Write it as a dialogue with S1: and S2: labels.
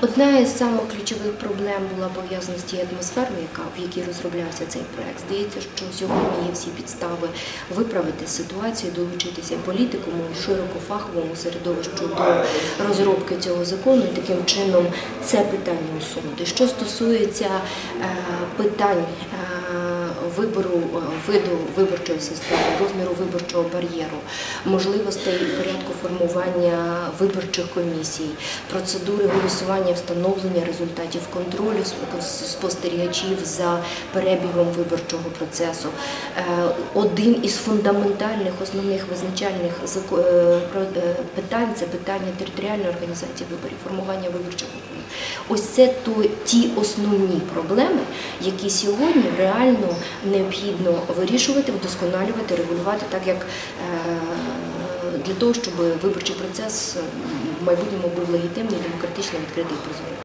S1: Одна із самих ключових проблем була пов'язана з тією атмосферою, яка в якій розроблявся цей проект. Здається, що сьогодні є всі підстави виправити ситуацію, долучитися політикуму, широко фаховому середовищу до розробки цього закону і таким чином це питання усунути. Що стосується е, питань. Вибору е, виду виборчої системи, розміру виборчого бар'єру, можливостей порядку формування виборчих комісій, процедури голосування, встановлення результатів контролю спостерігачів за перебігом виборчого процесу. Е, Один із фундаментальних основних визначальних е, питань це питання територіальної організації виборів, формування виборчих округів. Ось це то ті основні проблеми, які сьогодні реально необхідно вирішувати, вдосконалювати, регулювати так, як е, для того, щоб виборчий процес в майбутньому був легітимний, демократичний, відкритий і прозорий.